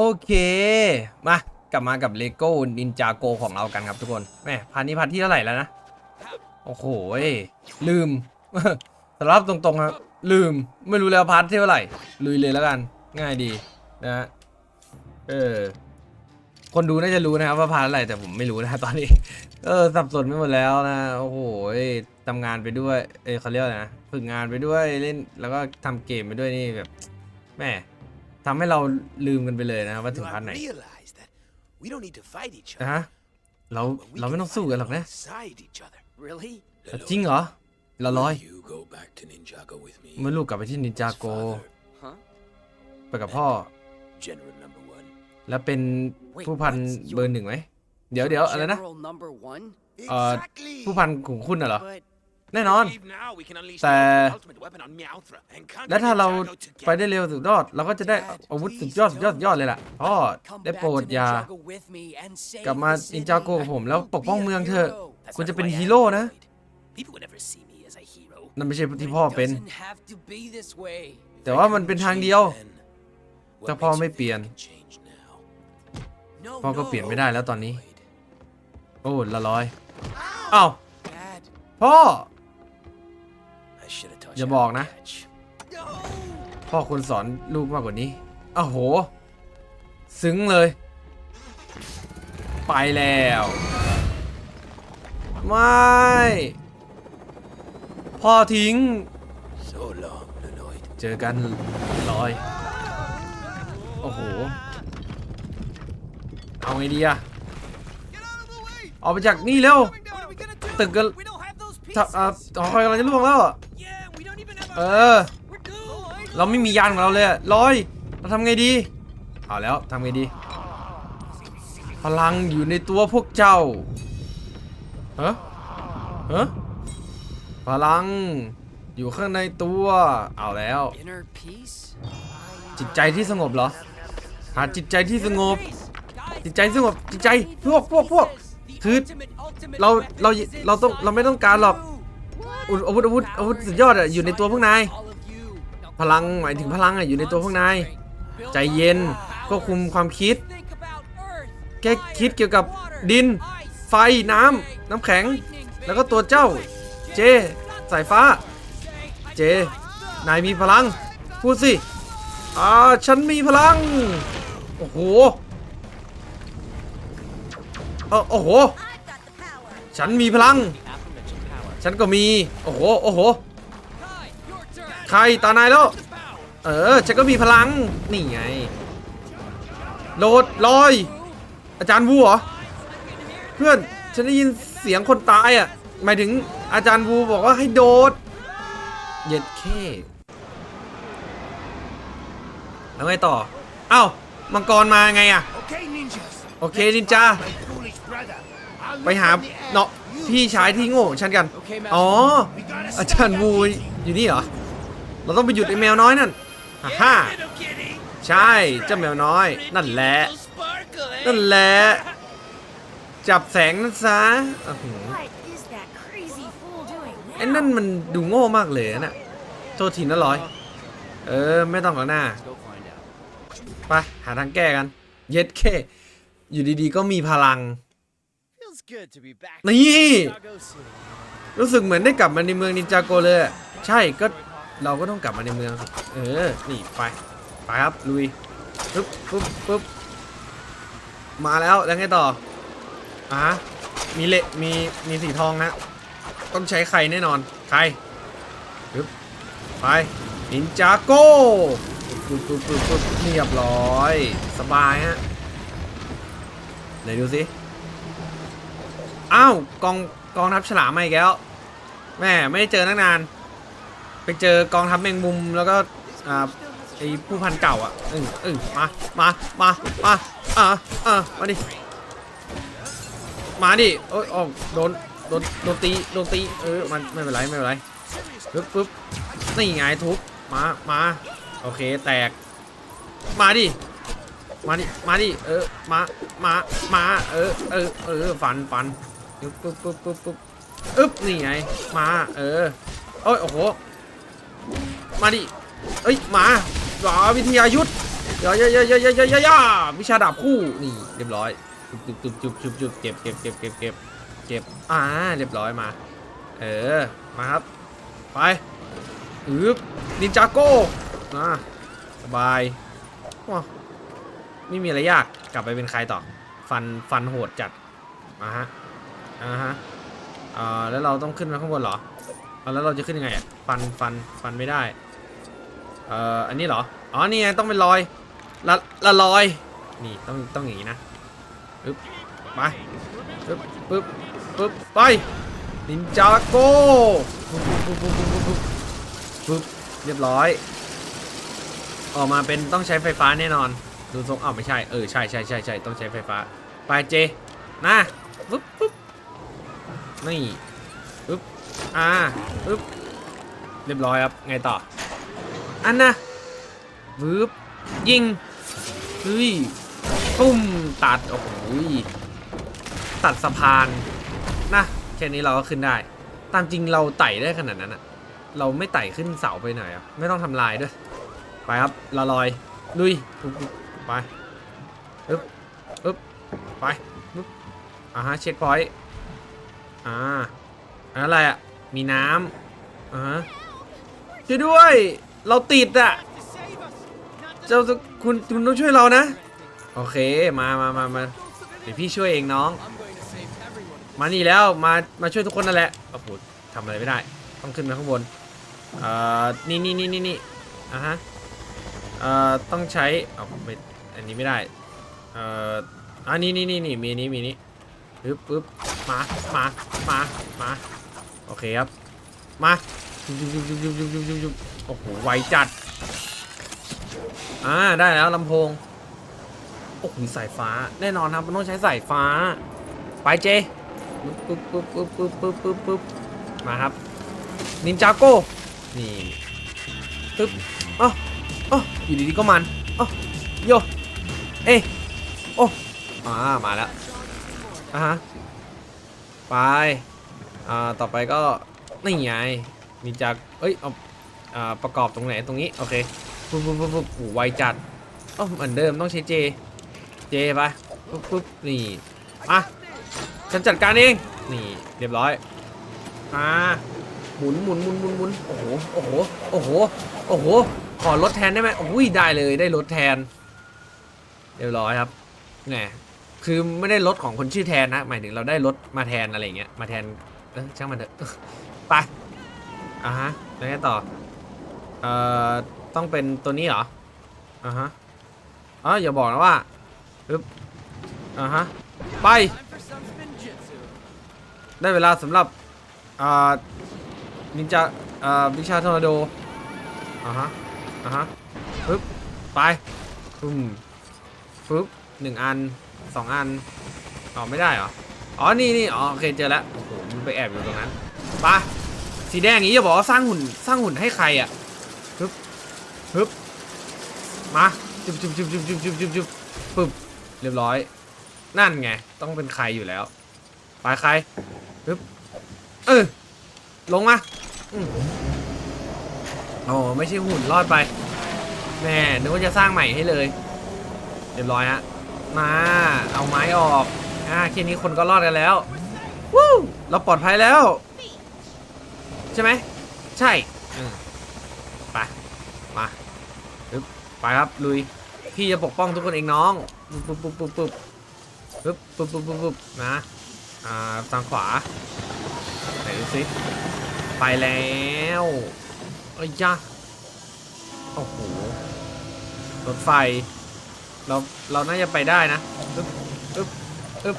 โอเค มากลับมากับเลโก้นินจาโกของเรากันครับทุกคนแม่พันนี้พันที่เท่าไหร่แล้วนะ โอ้โหลืมสารภาพตรงๆครับ ลืมไม่รู้แล้วพันที่เท่าไหร่ ลุยเลยแล้วกัน ง่ายดีนะ เออ คนดูน่าจะรู้นะครับว่าพันอะไรแต่ผมไม่รู้นะตอนนี้ เออ สับสนไปหมดแล้วนะ โอ้โหทำงานไปด้วย เอยเขาเรียกอะไรนะ ฝึกงานไปด้วยเล่น แล้วก็ทำเกมไปด้วยนี่แบบ แม่ ทำให้เราลืมกันไปเลยนะครับว่าถึง You พัน have ไหน realized that we don't need to fight each นะ other. ฮะเรา but we เราไม่ can ต้องสู้กันหรอก fight นะ alongside each other. Really? จริงเหรอเราลอย You go back to Ninjago with me. เมื่อลูกกลับไปที่นินจา His โก father, Huh? ไปกับพ่อ General number one. แล้วเป็น Wait, ผู้พัน what? เบอร์หนึ่งไหม เดี๋ยวเดี๋ยวอะไรนะ General number one? เอ่อผู้พันของคุณน่ะเหรอ But แน่นอน Believe now we can unleash แต่ the ultimate weapon on Meowthra and conquer และถ้าเรา Ninjago ไปได้เร็วสุดยอด เราก็จะได้อาวุธสุดยอดสุดยอดสุดยอดเลยล่ะพ่อ come ได้ back โปรด to อย่า Ninjago with me and save กลับมา the นิน city. จาโกกับผมแล้วปกป้อง Be a เมืองเถอะ hero. คุณจะเป็นฮีโร่นะ People would never see me as a hero. นั่นไม่ใช่ But ที่ it พ่อเป็น doesn't have to be this way. แต่ว่ามันเป็นทางเดียว Then, what ถ้าพ่อ makes you ไม่ think เปลี่ยน I can change now? No, พ่อก็ no. เปลี่ยนไม่ได้แล้วตอนนี้ โอ้ละลอยอ้าว Dad. พ่อ อย่า you บอก how to นะ catch. พ่อควรสอนลูกมากกว่านี้อ้าวโห ซึ้งเลย ไปแล้ว ไม่ พ่อทิ้ง So long, Leloid. เจอกันลอย โอ้โห เอาไงดีอะออกไปจากนี่เร็ว ตึกกันถ้าอ่าหอคอยกำลังจะล่วงแล้วอะ เออ เราไม่มียานของเราเลยอะลอย เราทำไงดี เอาแล้วทำไงดี พลังอยู่ในตัวพวกเจ้าเฮ้เฮ้พลังอยู่ข้างในตัว เอาแล้ว Inner peace? จิตใจที่สงบเหรอ หาจิตใจที่สงบ จิตใจสงบจิตใจพวกพวกพวกคือเราเราเราต้องเราไม่ต้องการหรอก อุอาวุธอาวุธอาวุธสุดยอดอะอยู่ในตัวพวกนาย พลังหมายถึงพลังอะอยู่ในตัวพวกนาย ใจเย็นควบคุมความคิดแค่คิดเกี่ยวกับดิน ไฟน้ำน้ำแข็ง แล้วก็ตัวเจ้า เจ สายฟ้า เจ นายมีพลัง พูดสิ อ่า ฉันมีพลัง โอ้โหเออโอ้โห ฉันมีพลัง ฉันก็มี โอ้โห โอ้โหใครตานายแล้ว เออ ฉันก็มีพลัง นี่ไงโดดลอย อาจารย์วูเหรอ เพื่อน ฉันได้ยินเสียงคนตายอะ หมายถึงอาจารย์วูบอกว่าให้โดด เย็ดเคแล้วไงต่อ เอ้า มังกรมาไงอะ Okay, ninjas. โอเคนินจา My foolish brother. I'll ไปหา look on the air. เนาะพี่ชายที่โง่ของฉันกัน อ๋อ We gotta อาจารย์วูอยู่นี่เหรอ เราต้องไปหยุดไอ้แมวน้อยนั่นฮ่าฮ่า Little kitty. ใช่ เจ้าแมวน้อย นั่นแหละ Little sparkle, eh? นั่นแหละ จับแสงนั่นซะโอ้โห What is that crazy fool doing ไอ้ now? นั่นมันดูโง่มากเลยนะโทษทีนะร้อย เออ ไม่ต้องหรอกหน้า Go find out. ไปหาทางแก้กัน เย็ดเคอยู่ดีๆก็มีพลัง นี่ Ninjago City. รู้สึกเหมือนได้กลับมาในเมืองนินจาโกเลยอะใช่ก็เราก็ต้องกลับมาในเมืองสิเออ นี่ไป ไปครับ ลุยปึ๊บปึ๊บปึ๊บมาแล้วแล้วไงต่ออะมีเละมีมีสีทองนะ ต้องใช้ใครแน่นอน ใครปึ๊บไปนินจาโก้ปึ๊บปึ๊บปึ๊บปึ๊บเรียบร้อย สบายฮะไหนดูสิ อ้าวกองกองทัพฉลามมาอีกแล้วแม่ไม่ได้เจอตั้งนาน ไปเจอกองทัพแมงมุมแล้วก็อ่าไอผู้พันเก่าอะเออเออมามามามาอ่าอ่ามาดิมาดิโอ้ยออกโดนโดนโดนตีโดนตีเออมันไม่เป็นไรไม่เป็นไรปึ๊บปึ๊บนี่ไงทุบมามาโอเคแตก มาดิมาดิมาดิเออมามามาเออเออเออฟันฟัน ปุ๊บปุ๊บปุ๊บปุ๊บปุ๊บอึ๊บนี่ไง มา เออเอ้ย โอ้โห มาดิ เอ้ย มาหรอวิทยายุทธย่อย่อย่อย่อย่อย่อย่อวิชาดาบคู่ นี่ เรียบร้อยจุบจุบจุบจุบจุบจุบเก็บเก็บเก็บเก็บเก็บเก็บ อ่า เรียบร้อยมา เออ มาครับ ไปอึ๊บนินจาโก้นะสบายว้าไม่มีอะไรยาก กลับไปเป็นใครต่อ ฟัน ฟันโหดจัด มาฮะ อ่าฮะอ่าแล้วเราต้องขึ้นมาข้างบนเหรอแล้วเราจะขึ้นยังไงอะฟันฟันฟันไม่ได้เอ่ออันนี้เหรออ๋อนี่ไงต้องเป็นรอยละละลอยนี่ต้องต้องอย่างนี้นะปึ๊บไปปึ๊บปึ๊บปึ๊บไปนินจาโก้ปึ๊บปึ๊บปึ๊บปึ๊บปึ๊บปึ๊บปึ๊บเรียบร้อย ออกมาเป็นต้องใช้ไฟฟ้าแน่นอนดูทรงอ้าวไม่ใช่เออใช่ใช่ใช่ใช่ต้องใช้ไฟฟ้าไปเจนะปึ๊บปึ๊บ นี่ปึ๊บอ่าปึ๊บเรียบร้อยครับ ไงต่อ อันนะปึ๊บยิงเฮ้ยปุ้มตัด โอ้โหตัดสะพานนะแค่นี้เราก็ขึ้นได้ ตามจริงเราไต่ได้ขนาดนั้นอะเราไม่ไต่ขึ้นเสาไปหน่อยอะไม่ต้องทำลายด้วย ไปครับละลอย ลุย ไปปึ๊บปึ๊บไปปึ๊บอ่าฮะเช็คพอยต์ อ่าอันอะไรอะ มีน้ำอ่าฮะช่วยด้วย เราติดอะ เจ้าคุณคุณต้องช่วยเรานะ โอเค มามามามาเดี๋ยวพี่ช่วยเองน้อง มานี่แล้ว มา มาช่วยทุกคนนั่นแหละ โอ้โหทำอะไรไม่ได้ ต้องขึ้นมาข้างบนเอ่อนี่นี่นี่นี่นี่อะฮะเอ่อต้องใช้เอาไม่อันนี้ไม่ได้ เอ่ออันนี้นี่นี่นี่มีนี้มีนี้ปึ๊บปึ๊บ มามามามาโอเคครับมายุบยุบยุบยุบยุบยุบยุบยุบยุบโอ้โหไวจัดอ่าได้แล้วลำโพงโอ้โหสายฟ้าแน่นอนครับมันต้องใช้สายฟ้า ไปเจปึ๊บปึ๊บปึ๊บปึ๊บปึ๊บปึ๊บปึ๊บมาครับนินจาโก้นี่ปึ๊บอ๋ออ๋ออยู่ดีๆก็มันอ๋อโยเอยโอ้อ่ามาแล้วอะฮะ ไป อ่า ต่อไปก็นี่ไง มีจาก เอ้ย เอาอ่า ประกอบตรงไหนตรงนี้ โอเคปุ๊บปุ๊บปุ๊บปุ๊บโอ้ไวจัดอ๋อเหมือนเดิมต้องใช้เจ เจไปปุ๊บปุ๊บนี่มาฉันจัดการเอง นี่ เรียบร้อย อ่า หมุนหมุนหมุนหมุนหมุนโอ้โห โอ้โห โอ้โห โอ้โห ขอลดแทนได้ไหมอุ้ย ได้เลย ได้ลดแทน เรียบร้อยครับ แหม คือไม่ได้ลดของคนชื่อแทนนะ หมายถึงเราได้ลดมาแทนอะไรอย่างเงี้ย มาแทน เออช่างมันเถอะ ไป อะฮะ แล้วไงต่อ เอ่อ ต้องเป็นตัวนี้เหรอ อะฮะอ๋ออย่าบอกนะว่าปึ๊บอะฮะ ไป ได้เวลาสำหรับ อ่า นินจา อ่า วิชาทอร์นาโด อ่าฮะ อ่าฮะปึ๊บ ไปปึ๊มปึ๊บหนึ่งอัน องอันอ๋อไม่ได้เหรอ อ๋อ นี่นี่อ๋อ โอเค เจอแล้ว โอ้โห มันไปแอบอยู่ตรงนั้นไปสีแดงอย่างนี้อย่าบอกว่าสร้างหุ่น สร้างหุ่นให้ใครอะปึ๊บปึ๊บมาจุบจุบจุบจุบจุบจุบจุบจุบปึ๊บ เรียบร้อย นั่นไง ต้องเป็นใครอยู่แล้ว ไปใครปึ๊บเออ ลงมาอืมโอ้ไม่ใช่หุ่น รอดไป แม่นึกว่าจะสร้างใหม่ให้เลย เรียบร้อยฮะ มา เอาไม้ออก อ่าแค่นี้คนก็รอดกันแล้ววู้เราปลอดภัยแล้ว ใช่ไหม ใช่ไป มาปึ๊บไปครับลุย พี่จะปกป้องทุกคนเองน้องปุ๊บปุ๊บปุ๊บปุ๊บปุ๊บปุ๊บปุ๊บปุ๊บปุ๊บนะ อ่า ทางขวา ไหนดูสิ ไปแล้วเอ้ยยะโอ้โห รถไฟ เราเราน่าจะไปได้นะอึ๊บอึ๊บอึ๊บ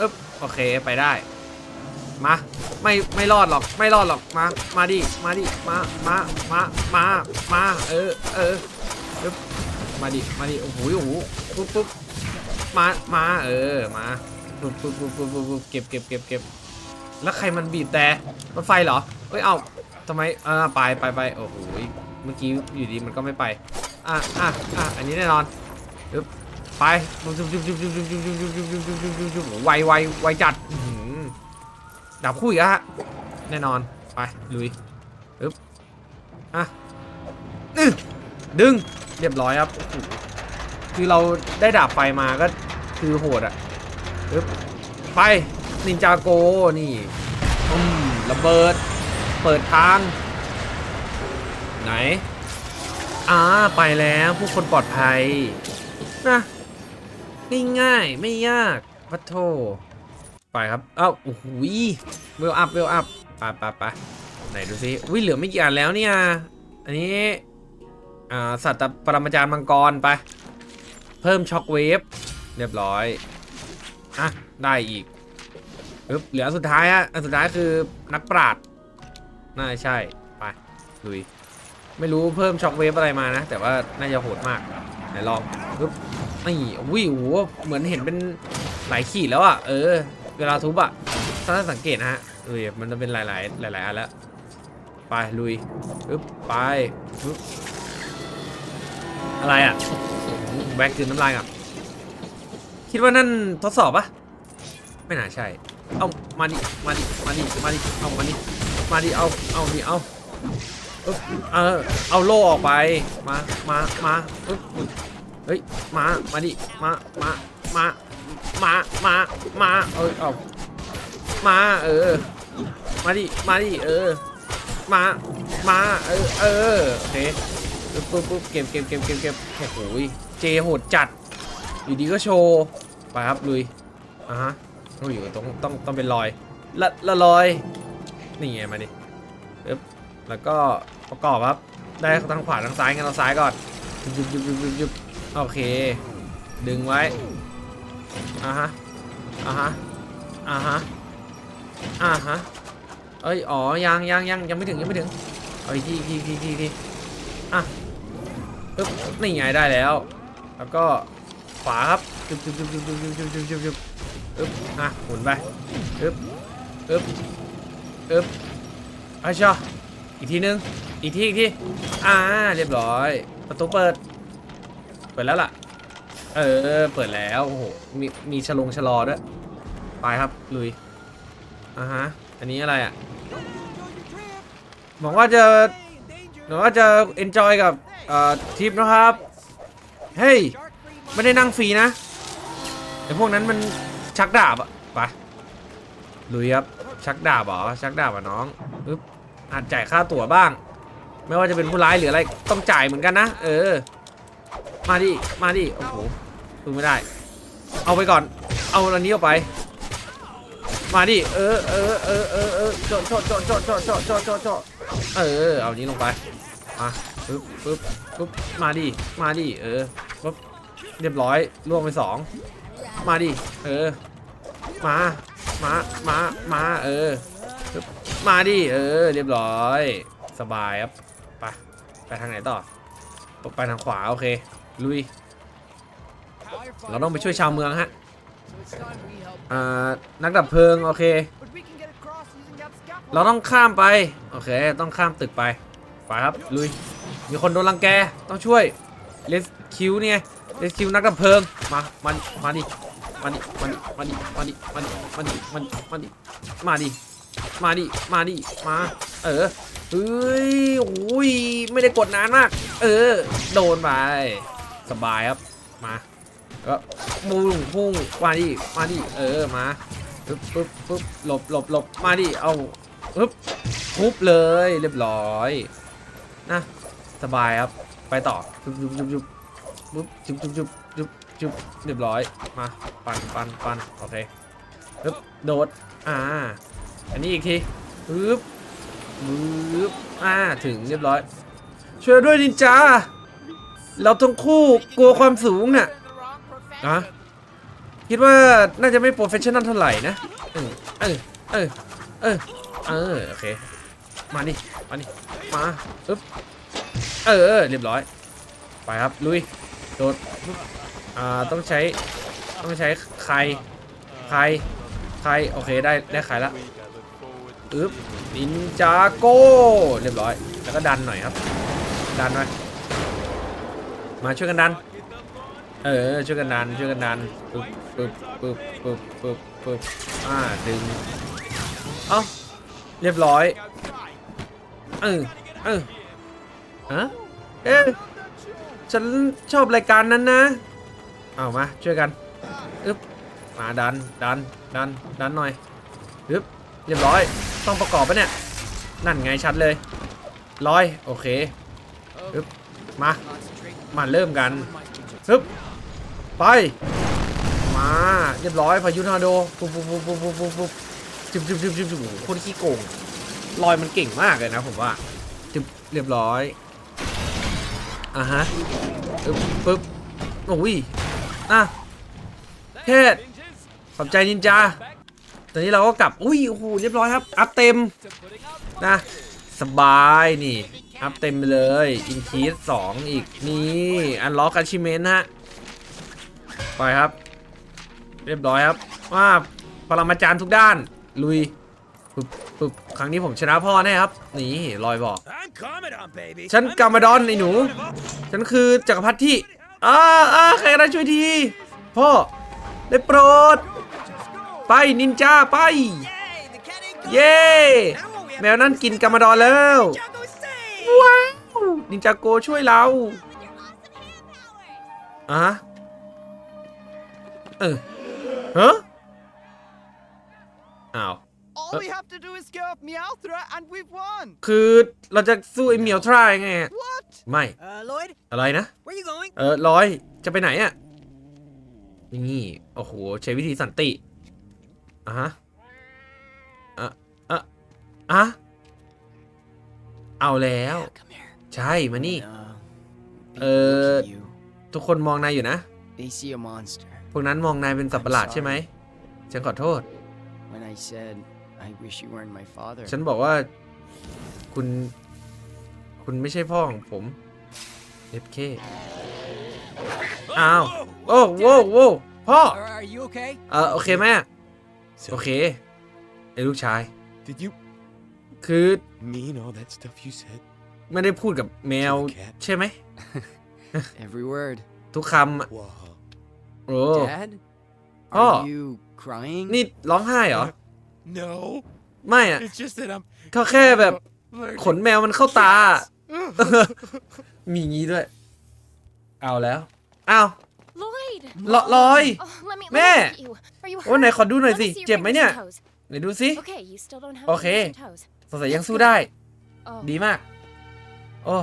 อึ๊บโอเคไปได้ มาไม่ไม่รอดหรอกไม่รอดหรอกมามาดิมาดิมามามามามาเออเอออึ๊บมาดิมาดิโอ้โหโอ้โหปุ๊บปุ๊บมามาเออมาปุ๊บปุ๊บปุ๊บปุ๊บปุ๊บเก็บเก็บเก็บเก็บแล้วใครมันบีบแต่รถไฟเหรอเอ้ยเอ้าทำไมอ่าไปไปไปโอ้โหเมื่อกี้อยู่ดีมันก็ไม่ไปอะอะอะอันนี้แน่นอน ปึ๊บไปจุ๊บจุ๊บจุ๊บจุ๊บจุ๊บจุ๊บจุ๊บจุ๊บจุ๊บจุ๊บจุ๊บจุ๊บจุ๊บจุ๊บไวไวไวจัดดับคู่อีกแล้วฮะแน่นอนไปลุยปึ๊บอะดึงเรียบร้อยครับคือเราได้ดาบไฟมาก็คือโหดอะปึ๊บไปนินจาโกนี่อืมระเบิด เปิดทาง ไหนอ่าไปแล้วผู้คนปลอดภัย นะง่ายๆไม่ยากพัทโทไปครับ เอ้าโอ้โหเวลอัพเวลอัพไปไปไปไหนดูซิวิเหลือไม่กี่อันแล้วเนี่ย อันนี้ อ่า สัตว์ปรมาจารย์มังกรไป เพิ่มช็อคเวฟ เรียบร้อย อะ ได้อีกปึ๊บเหลือสุดท้ายฮะอันสุดท้ายคือนักปราดน่าใช่ ไปลุย ไม่รู้เพิ่มช็อคเวฟอะไรมานะ แต่ว่าน่าจะโหดมาก ไหนลองปึ๊บนี่วิวเหมือนเห็นเป็นหลายขีดแล้วอะ เออ เวลาทุบอะถ้าสังเกตนะฮะเออมันจะเป็นหลาย ๆ หลาย ๆ อันแล้ว ไป ลุยปึ๊บไปปึ๊บอะไรอะแบกคืนน้ำลายอะคิดว่านั่นทดสอบปะไม่น่าใช่ เอามาดิ มาดิ มาดิ มาดิ เอามาดิ มาดิ เอา เอาดิเอา เออเอาโล่ออกไป มา มา มาเฮ้ย มา มาดิ มา มา มา มา มา มา เออเอามา เออ มาดิ มาดิ เออ มา มา เออ เออ โอเคปุ๊บปุ๊บปุ๊บเก็บเก็บเก็บเก็บเก็บโอ้โหยเจโหดจัด อยู่ดีก็โชว์ ไปครับลุย อะฮะต้องอยู่ตรงต้องต้องเป็นรอย ละละรอย นี่ไงมาดิปึ๊บแล้วก็ ประกอบครับ ได้ทางขวาทางซ้ายงั้นเราซ้ายก่อนยุบยุบยุบยุบยุบโอเค ดึงไว้อะฮะอะฮะอะฮะอะฮะเอ้ยอ๋อยังยังยังยังไม่ถึงยังไม่ถึงเอาอีกทีอีกทีอีกทีอีกทีอีกทีอะปึ๊บนี่ไงได้แล้ว แล้วก็ขวาครับจุบจุบจุบจุบจุบจุบจุบจุบจุบจุบปึ๊บอะหมุนไปปึ๊บปึ๊บปึ๊บอะชอ อีกทีนึง อีกทีอีกทีอ่า เรียบร้อย ประตูเปิด เปิดแล้วล่ะ เออ เปิดแล้ว โอ้โห มี มีฉลงชะลอด้วย ไปครับ ลุย อ่าฮะ อันนี้อะไรอะหวังว่าจะหวังว่าจะ enjoy กับเอ่อทริปนะครับ เฮ้ย ไม่ได้นั่งฟรีนะไอพวกนั้นมันชักดาบอะไปลุยครับ ชักดาบเหรอ ชักดาบอะน้องปึ๊บ อาจจ่ายค่าตั๋วบ้าง ไม่ว่าจะเป็นผู้ร้ายหรืออะไรต้องจ่ายเหมือนกันนะเออ มาดิมาดิโอ้โหดูไม่ได้ เอาไปก่อน เอาอันนี้ออกไป มาดิเออเออเออเออเออโจโจโจโจโจโจโจโจโจเออเอานี้ลงไปมาปึ๊บปึ๊บปึ๊บมาดิมาดิเออปึ๊บเรียบร้อยล่วงไปสองมาดิเออมามามามาเออ มาดิ เออ เรียบร้อย สบายครับ ไป ไปทางไหนต่อ ไปทางขวา โอเค ลุย เราต้องไปช่วยชาวเมืองฮะ อ่า นักดับเพลิง โอเค เราต้องข้ามไป โอเค ต้องข้ามตึกไป ไปครับ ลุย มีคนโดนรังแก ต้องช่วย เลสคิวเนี่ยเลสคิวนักดับเพลิง มา มาดิมาดิ มาดิ มาดิ มาดิ มาดิ มาดิ มาดิ มาดิ มาดิ มาดิ มาดิ มา เออ เฮ้ยโอ้ย ไม่ได้กดนานมาก เออ โดนไป สบายครับ มาก็มุ่งพุ่งมาดิ มาดิ เออ มาปึ๊บปึ๊บปึ๊บหลบหลบหลบมาดิ เอาปึ๊บทุบเลย เรียบร้อย นะ สบายครับ ไปต่อจุบจุบจุบจุบปึ๊บจุบจุบจุบจุบจุบเรียบร้อย มา ปันปันปันโอเคปึ๊บโดด อ่า อันนี้อีกทีปึ๊บปึ๊บอ่าถึงเรียบร้อย ช่วยด้วยนินจา เราทั้งคู่กลัวความสูงน่ะอะคิดว่าน่าจะไม่โปรเฟชชั่น a ลเท่าไหร่นะ เออ เออ เออ เออ เออ โอเค มาดิมาดิมาปึ๊บ เออ เรียบร้อย ไปครับ ลุย โดด อ่า ต้องใช้ ต้องใช้ใคร ใคร ใคร โอเค ได้ ได้ใครละ อึ๊บนินจาโก้ เรียบร้อย แล้วก็ดันหน่อยครับ ดันหน่อยมาช่วยกันดัน เออ ช่วยกันดัน ช่วยกันดัน ปึ๊บปึ๊บปึ๊บปึ๊บปึ๊บปึ๊บอ่า ดึง เอ้า เรียบร้อย เออ เออฮะเอ๊ะฉันชอบรายการนั้นนะ เอามา ช่วยกัน อึ๊บ มาดัน ดัน ดัน ดันหน่อย อึ๊บ เรียบร้อย ต้องประกอบปะเนี่ย นั่นไงชัดเลยร้อยโอเคึบมา มาเริ่มกัน Doing my ninja. ฮึบไป มาเรียบร้อยพายุทอร์นาโดปุ๊บปุ๊บปุ๊บปุ๊บปุ๊บปุ๊บปุ๊บจุบจุบจุบจุบจุบโอ้โหโคนขี้โกงลอยมันเก่งมากเลยนะผมว่าจุบเรียบร้อยอะฮะปึ๊บปึ๊บโอ้ยอะเทศขอบใจนินจา ตอนนี้เราก็กลับ อุ้ยโอ้โหเรียบร้อยครับ อัพเต็มนะ สบายนี่ อัพเต็มไปเลย อินคีสสองอีก นี่อันล็อกอาชิเมนฮะ ไปครับ เรียบร้อยครับว่าปรมาจารย์ทุกด้าน ลุยปึ๊บปึ๊บครั้งนี้ผมชนะพ่อแน่ครับ นี่ลอยบอก I'm Commodore, baby. ฉันกามาดอนไอ้หนู ฉันคือจักรพรรดิที่อ่าอ่าใครก็ได้ช่วยที พ่อ ได้โปรด ไปนินจาไป Yay! The cat ain't gone. เย้ Now we have แมวนั่นกินกามาดอนแล้ว Jago save. ว้าว นินจาโกช่วยเราอะฮะเออฮะอ้าว All we have to do is go up Meowthra and we've won. คือเราจะสู้ไอ้เหมียวทรายไง What? ไม่ Uh, Lloyd, อะไรนะ where you going? เออร้อย จะไปไหนอะนี่ โอ้โห ใช้วิธีสันติ อะฮะอะอะอะเอาแล้ว Come here. ใช่มานี่ No. Uh, People look at you. ทุกคนมองนายอยู่นะ They see a monster. พวกนั้นมองนายเป็นสัตว์ประหลาดใช่ไหมฉันขอโทษ When I said I wish you weren't my father. ฉันบอกว่า คุณ คุณไม่ใช่พ่อของผมเอฟเคอ้าว โอ้โว้โว้พ่อ Are, are you okay? เออโอเคแม่ โอเคไอ้ลูกชาย Did you คือ mean all that stuff you said? ไม่ได้พูดกับแมว ใช่ไหม Every word. ทุกคำอะ Whoa. โอ้ Dad? Oh. Are you crying? นี่ร้องไห้เหรอ No, ไม่อะ it's just that I'm เขาแค่แบบ allergic. ขนแมวมันเข้าตา มีงี้ด้วย เอาแล้วอ้าว Lloyd! ลลอย Oh, let me, let me Mẹ. look at you. Are you โอ้ไหน hurt? ขอดูหน่อย Let สิ me see your เจ็บไหม fingers เนี่ย and toes. ไหนดูสิ Okay, you still don't have Okay. fingers and toes. สงสัยยังสู้ได้ Oh, ดีมาก โอ้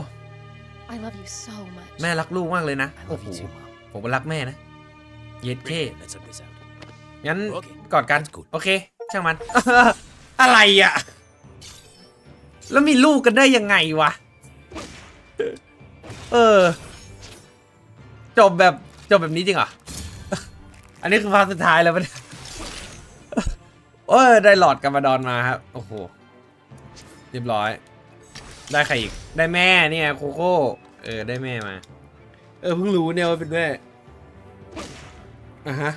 I love you so much. แม่รักลูกมากเลยนะ I โอ้ love โห you too, Mom. ผมก็รักแม่นะ เย็ดเค Let's check this out. งั้นโอเคกอดกัน That's good โอเค ช่างมัน อะไรอะ แล้วมีลูกกันได้ยังไงวะ เออ จบแบบ จบแบบนี้จริงเหรอ อันนี้คือภาคสุดท้ายแล้วปะเนี่ยโอ้ยได้หลอดกัมบาดอนมาครับ โอ้โห เรียบร้อย ได้ใครอีก ได้แม่เนี่ยโคโค่ เออ ได้แม่มา เออ เพิ่งรู้เนี่ยว่าเป็นแม่อะฮะ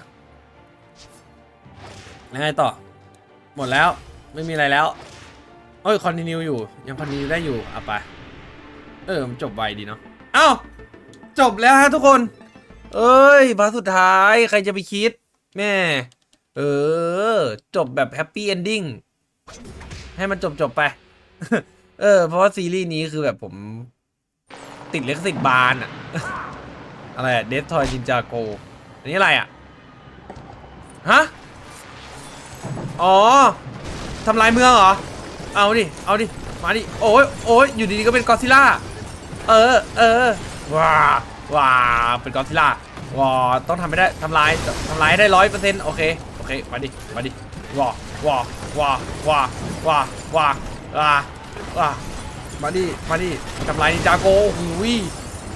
ยังไงต่อ หมดแล้ว ไม่มีอะไรแล้วเอ้ย คอนติเนียอยู่ ยังคอนติเนียได้อยู่ อะไป เออ มันจบไวดีเนาะ เอ้า จบแล้วฮะทุกคน เอ้ยพาสุดท้ายใครจะไปคิด แม่ เออ จบแบบแฮปปี้เอนดิ้งให้มันจบจบไป เออ เพราะว่าซีรีส์นี้คือแบบผม ติดเลขสิทธิ์บานอะอะไรอะเดฟทอยจินจาโก อันนี้อะไรอะฮะ อ๋อทำลายเมืองเหรอ เอาดิ เอาดิ มาดิ โอ้ยโอ้ยอยู่ดีๆก็เป็นกอซิล่า เออ เออ ว้า ว้าเป็นกอซิล่าว้าต้องทำให้ได้ทำลายทำลายได้ร้อยเปอร์เซ็นต์โอเคโอเคมาดิมาดิว้าว้าว้าว้าว้าว้าว้าว้ามาดิมาดิทำลายนินจาโกหูย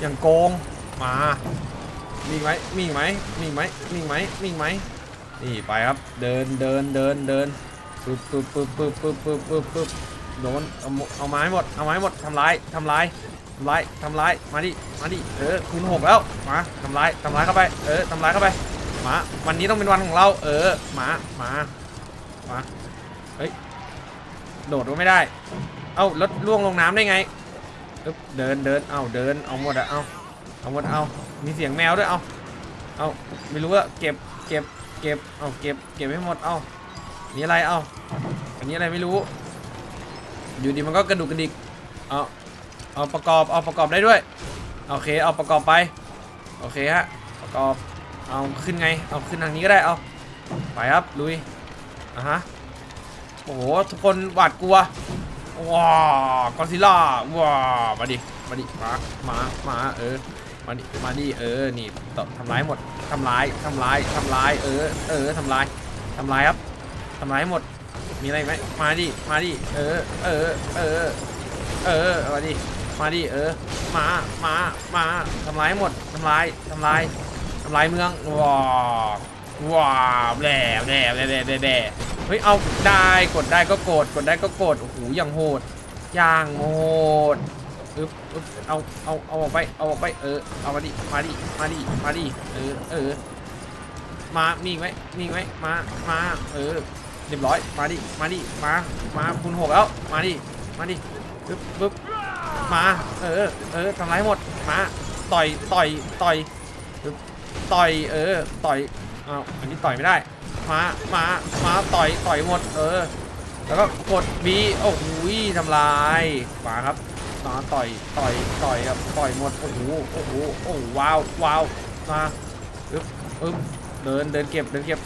อย่างโกงมามีไหมมีไหมมีไหมมีไหมมีไหมนี่ไปครับเดินเดินเดินเดินปึ๊บปึ๊บปึ๊บปึ๊บปึ๊บปึ๊บปึ๊บโดนเอาหมดเอาไม้หมดเอาไม้หมดทำลายทำลายำลายทำลายมาดิมาดิเออคูณหกแล้วมาทำลายทำลายเข้าไปเออทำลายเข้าไปมาวันนี้ต้องเป็นวันของเรา เออมามามาเฮ้ยโดดก็ไม่ได้ เอ้าแล้วล่วงลงน้ำได้ไงเดินเดินเอาเดินเอาหมดอะเอาเอาหมดเอามีเสียงแมวด้วยเอาเอาไม่รู้ว่าเก็บเก็บเก็บเอาเก็บเก็บให้หมดเอาอันนี้อะไรเอาอันนี้อะไรไม่รู้ อยู่ดีมันก็กระดุกกระดิกเอา เอาประกอบเอาประกอบได้ด้วยโอเคเอาประกอบไปโอเคฮะประกอบเอาขึ้นไงเอาขึ้นทางนี้ก็ได้เอาไปครับลุยอะฮะโอ้โหทุกคนหวาดกลัวว้ากอซิล่าว้ามาดิมาดิมามามาเออมาดิมาดิเออนี่ตบทำร้ายหมดทำร้ายทำร้ายทำร้ายเออเออทำร้ายทำร้ายครับทำร้ายหมดมีอะไรไหมมาดิมาดิเออเออเออเออมาดิ มาดิเออ มา มา มาทำร้ายหมดทำร้ายทำร้ายทำลายเมืองว้าวว้าวแหล่แหล่แหล่แหล่แหล่แหล่เฮ้ยเอาได้กดได้ก็กดกดได้ก็กดโอ้โหอย่างโหดอย่างโหดอึ๊บอึ๊บเอาเอาเอาออกไปเอาออกไปเออเอามาดิมาดิมาดิมาดิเออเออมามีไหมมีไหมมามาเออเรียบร้อยมาดิมาดิมามาคุณหกแล้วมาดิมาดิปึ๊บปึ๊บ มา เออ เออทำร้ายหมด มา ต่อย ต่อย ต่อย ต่อย เออ ต่อยอ้าวอันนี้ต่อยไม่ได้ มา มา มา ต่อย ต่อยหมด เออ แล้วก็กดบีโอ้โหทำลายมาครับมาต่อย ต่อย ต่อยครับ ต่อยหมด โอ้โห โอ้โห โอ้โหว้าว ว้าว มาปึ๊บปึ๊บเดิน เดินเก็บ เดินเก็บ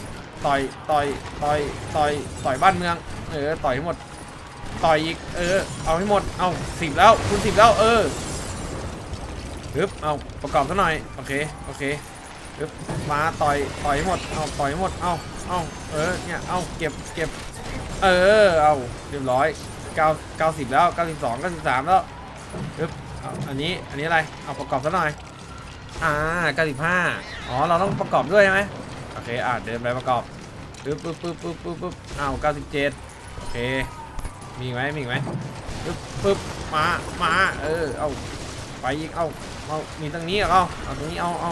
ต่อย ต่อย ต่อย ต่อย ต่อยบ้านเมือง เออ ต่อยหมด ต่อยอีก เออ เอาให้หมด เอาสิบแล้ว คุณสิบแล้ว เออปึ๊บเอาประกอบซะหน่อย โอเค โอเคปึ๊บมาต่อย ต่อยให้หมด เอาต่อยให้หมด เอาเอาเออ เนี่ย เอาเก็บ เก็บ เออ เอาเรียบร้อยเก้าเก้าสิบแล้วเก้าสิบสองเก้าสิบสามแล้วปึ๊บเอาอันนี้ อันนี้อะไร เอาประกอบซะหน่อย อ่าเก้าสิบห้าอ๋อ เราต้องประกอบด้วยใช่ไหมโอเค อ่าเดินไปประกอบปึ๊บปึ๊บปึ๊บปึ๊บปึ๊บปึ๊บอ้าวเก้าสิบเจ็ดโอเค มีอีกไหมมีอีกไหมปึ๊บปึ๊บมามาเออเอาไปอีกเอาเอามีตรงนี้เหรอเอาเอาตรงนี้เอาเอา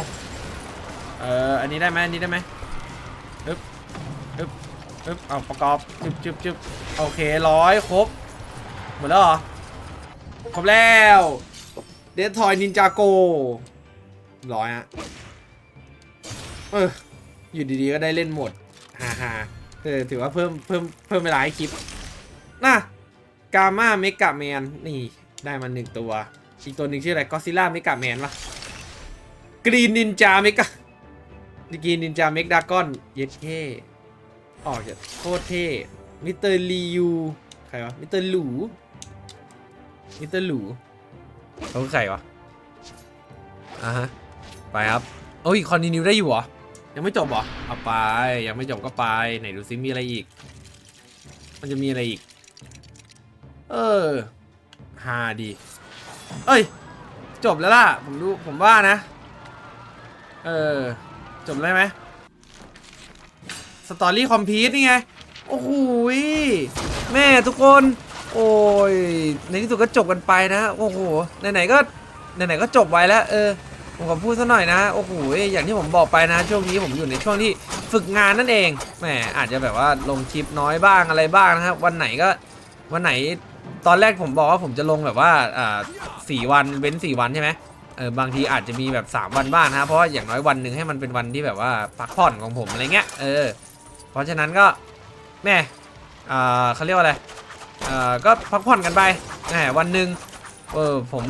เอออันนี้ได้ไหมอันนี้ได้ไหมปึ๊บปึ๊บปึ๊บเอาประกอบจึบจึบจึบโอเคร้อยครบหมดแล้วเหรอครบแล้วเดททอยนินจาโกร้อยฮะเอออยู่ดีๆก็ได้เล่นหมดฮ่าฮ่าๆเออถือว่าเพิ่มเพิ่มเพิ่มเวลาให้คลิปน่ะ กาม่าเมกะแมนนี่ได้มาหนึ่งตัว อีกตัวหนึ่งชื่ออะไรก็ซิล่าเมกะแมนวะกรีนนินจาเมกะกรีนนินจาเมกดากอนเย็ดเท่ออกจากโคตรเท่มิสเตอร์ลียูใครวะมิสเตอร์หลูมิสเตอร์หลูเขาคือใครวะอะฮะไปครับโอ้ยคอนติเนียได้อยู่เหรอยังไม่จบเหรอเอาไปยังไม่จบก็ไปไหนดูซิมีอะไรอีก มันจะมีอะไรอีก เออฮาดี เอ้ย จบแล้วล่ะ ผมดูผมว่านะ เออ จบได้ไหมสตอรี่คอมพีทนี่ไง โอ้โหยแม่ทุกคน โอ้ย ในที่สุดก็จบกันไปนะ โอ้โห ไหนๆก็ ไหนๆก็จบไว้แล้ว เออ ผมขอพูดสักหน่อยนะ โอ้โห อย่างที่ผมบอกไปนะ ช่วงนี้ผมอยู่ในช่วงที่ฝึกงานนั่นเอง แหม อาจจะแบบว่าลงคลิปน้อยบ้างอะไรบ้างนะครับ วันไหนก็ วันไหน ตอนแรกผมบอกว่าผมจะลงแบบว่าอ่าสี่วันเว้นสี่วันใช่ไหมเออบางทีอาจจะมีแบบ3วันบ้างนะครับเพราะว่าอย่างน้อยวันหนึ่งให้มันเป็นวันที่แบบว่าพักผ่อนของผมอะไรเงี้ยเออเพราะฉะนั้นก็แม่อ่าเขาเรียกว่าอะไรอ่าก็พักผ่อนกันไปแหมวันหนึ่งเออผม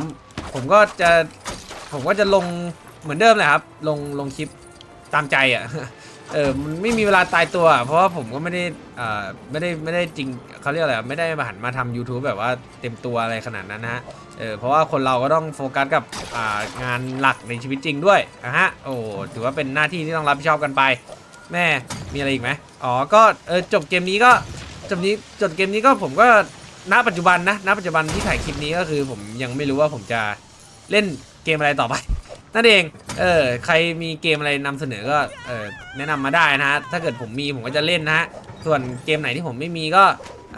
ผมก็จะผมก็จะลงเหมือนเดิมแหละครับ ลงลงคลิปตามใจอะ เออมันไม่มีเวลาตายตัวอะเพราะว่าผมก็ไม่ได้อ่าไม่ได้ไม่ได้จริงเขาเรียกอะไรอะไม่ได้มาหันมาทำ YouTube แบบว่าเต็มตัวอะไรขนาดนั้นนะฮะเออเพราะว่าคนเราก็ต้องโฟกัสกับอ่างานหลักในชีวิตจริงด้วยนะฮะโอ้ถือว่าเป็นหน้าที่ที่ต้องรับผิดชอบกันไป แม่มีอะไรอีกไหมอ๋อก็เออจบเกมนี้ก็จบนี้จบเกมนี้ก็ผมก็ณปัจจุบันนะณปัจจุบันที่ถ่ายคลิปนี้ก็คือผมยังไม่รู้ว่าผมจะเล่นเกมอะไรต่อไป นั่นเอง เออใครมีเกมอะไรนำเสนอก็เออแนะนำมาได้นะฮะถ้าเกิดผมมีผมก็จะเล่นนะฮะส่วนเกมไหนที่ผมไม่มีก็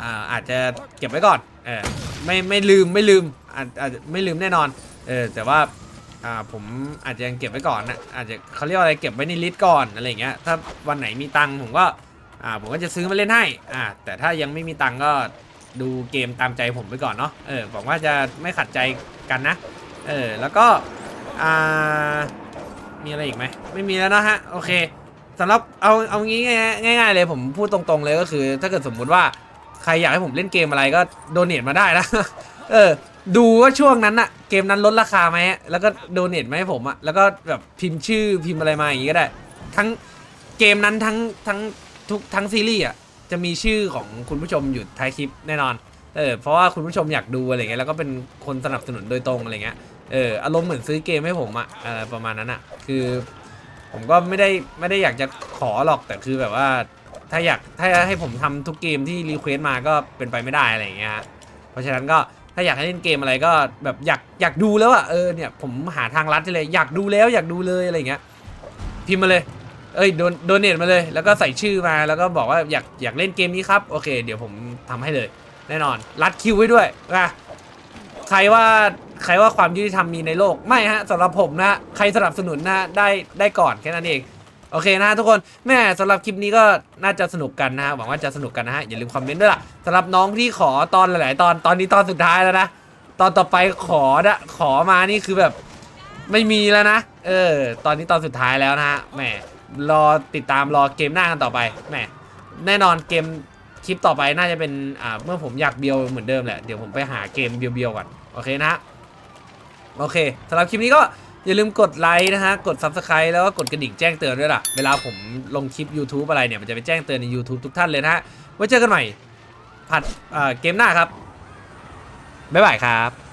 อ่าอาจจะเก็บไว้ก่อนเออไม่ไม่ลืมไม่ลืมอาจจะไม่ลืมแน่นอนเออแต่ว่าอ่าผมอาจจะยังเก็บไว้ก่อนนะอาจจะเขาเรียกอะไรเก็บไว้ในลิสต์ก่อนอะไรเงี้ยถ้าวันไหนมีตังค์ผมก็อ่าผมก็จะซื้อมาเล่นให้อ่าแต่ถ้ายังไม่มีตังค์ก็ดูเกมตามใจผมไปก่อนเนาะเออหวังว่าจะไม่ขัดใจกันนะเออแล้วก็อ่า มีอะไรอีกไหมไม่มีแล้วนะฮะโอเคสำหรับเอาเอางี้ง่ายๆเลยผมพูดตรงๆเลยก็คือ ถ้าเกิดสมมุติว่าใครอยากให้ผมเล่นเกมอะไรก็โดเนทมาได้นะเออ ดูว่าช่วงนั้นอะเกมนั้นลดราคาไหมแล้วก็โดเนทมาให้ผมอะแล้วก็แบบพิมพ์ชื่อพิมพ์อะไรมาอย่างงี้ก็ได้ ทั้งเกมนั้นทั้งทั้งทุกทั้งซีรีส์อะจะมีชื่อของคุณผู้ชมอยู่ท้ายคลิปแน่นอนเออเพราะว่าคุณผู้ชมอยากดูอะไรเงี้ยแล้วก็เป็นคนสนับสนุนโดยตรงอะไรเงี้ย เอออารมณ์เหมือนซื้อเกมให้ผมอะเออประมาณนั้นอะคือ ผมก็ไม่ได้ไม่ได้อยากจะขอหรอกแต่คือแบบว่า ถ้าอยากถ้าให้ผมทำทุกเกมที่รีเควสต์มาก็เป็นไปไม่ได้อะไรอย่างเงี้ยเพราะฉะนั้นก็ถ้าอยากให้เล่นเกมอะไรก็แบบอยากอยากดูแล้วอะเออเนี่ยผมหาทางลัดเลยอยากดูแล้วอยากดูเลยอะไรเงี้ยพิมพ์มาเลยเอ้ยโดนโดเนทมาเลย แล้วก็ใส่ชื่อมาแล้วก็บอกว่าอยากอยากเล่นเกมนี้ครับโอเค เดี๋ยวผมทำให้เลย แน่นอนรัดคิวไว้ด้วยนะใครว่า ใครว่าความยุติธรรมมีในโลกไม่ฮะสำหรับผมนะใครสนับสนุนนะได้ได้ก่อนแค่นั้นเองโอเคนะฮะทุกคนแม่สำหรับคลิปนี้ก็น่าจะสนุกกันนะฮะหวังว่าจะสนุกกันนะฮะอย่าลืมคอมเมนต์ด้วยล่ะสำหรับน้องที่ขอตอนหลาย ๆ ตอนตอนนี้ตอนสุดท้ายแล้วนะตอนต่อไปขอนะขอมานี่คือแบบไม่มีแล้วนะ เออ ตอนนี้ตอนสุดท้ายแล้วนะฮะแหมรอติดตามรอเกมหน้ากันต่อไปแหมแน่นอนเกมคลิปต่อไปน่าจะเป็นอ่าเมื่อผมอยากเบียวเหมือนเดิมแหละเดี๋ยวผมไปหาเกมเบียวๆก่อนโอเคนะ โอเคสำหรับคลิปนี้ก็อย่าลืมกดไลค์นะฮะ กด Subscribe แล้วก็กดกระดิ่งแจ้งเตือนด้วยล่ะ เวลาผมลงคลิป YouTube อะไรเนี่ย มันจะไปแจ้งเตือนใน YouTube ทุกท่านเลยนะฮะ ไว้เจอกันใหม่ผัดเกมหน้าครับ บ๊ายบายครับ